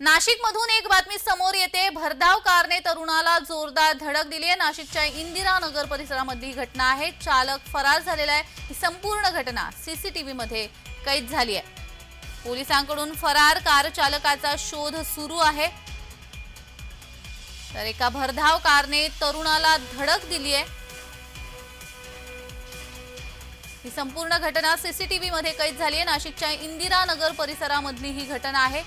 नाशिकमधून एक बातमी समोर येते. भरधाव कारने तरुणाला जोरदार धडक दिली आहे. नाशिकच्या इंदिरा नगर परिसरामधली घटना आहे. चालक फरार झालेला आहे. ही संपूर्ण घटना सीसीटीव्ही मध्ये कैद झाली आहे. पोलिसांकडून फरार कार चालकाचा शोध सुरू आहे. तर एका भरधाव कारने तरुणाला धडक दिली आहे. ही संपूर्ण घटना सीसीटीव्ही मध्ये कैद झाली आहे. नाशिकच्या इंदिरा नगर परिसरामधली ही घटना आहे.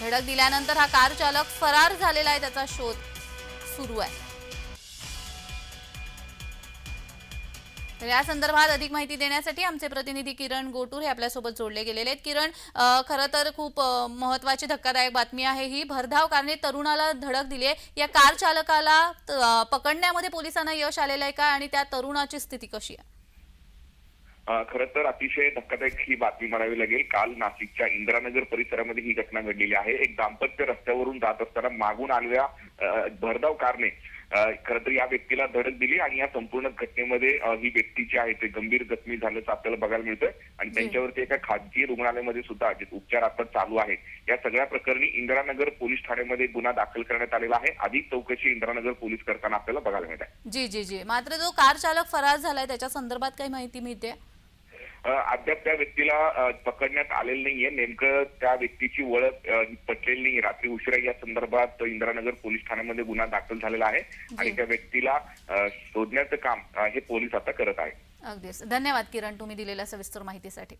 धडक दिल्यानंतर हा कार चालक फरार झालेला आहे त्याचा शोध सुरू आहे. तर या संदर्भात अधिक माहिती देण्यासाठी आमचे प्रतिनिधी किरण गोटूर हे आपल्यासोबत जोडले गेलेले आहेत. किरण खरं तर खूप महत्वाची धक्कादायक बातमी आहे ही. भरधाव कारने तरुणाला धडक दिली आहे. या कार चालकाला पकडण्यामध्ये पोलिसांना यश आलेलं आहे का? आणि त्या तरुणाची स्थिती कशी आहे? खरं तर अतिशय धक्कादायक ही बातमी म्हणावी लागेल. काल नाशिकच्या इंदिरानगर परिसरामध्ये ही घटना घडलेली आहे. एक दाम्पत्य रस्त्यावरून जात असताना मागून आलेल्या भरधाव कारने खरं तर या व्यक्तीला धडक दिली आणि या संपूर्ण घटनेमध्ये ही व्यक्ती जी आहे ते गंभीर जखमी झाल्याचं आपल्याला बघायला मिळतंय. आणि त्यांच्यावरती एका खाजगी रुग्णालयामध्ये सुद्धा जे उपचार आता चालू आहेत या सगळ्या प्रकरणी इंदिरानगर पोलीस ठाण्यामध्ये गुन्हा दाखल करण्यात आलेला आहे. अधिक चौकशी इंदिरानगर पोलीस करताना आपल्याला बघायला मिळत आहे. जी जी जी. मात्र जो कार चालक फरार झालाय. त्याच्या संदर्भात काही माहिती मिळते? अद्याप त्या व्यक्तीला पकडण्यात आलेलं नाहीये. नेमकं त्या व्यक्तीची ओळख पटलेली नाही. रात्री उशिरा या संदर्भात इंदिरानगर पोलीस ठाण्यामध्ये गुन्हा दाखल झालेला आहे आणि त्या व्यक्तीला शोधण्याचं काम हे पोलीस आता करत आहेत अगदीच. धन्यवाद किरण. तुम्ही दिलेल्या सविस्तर माहितीसाठी.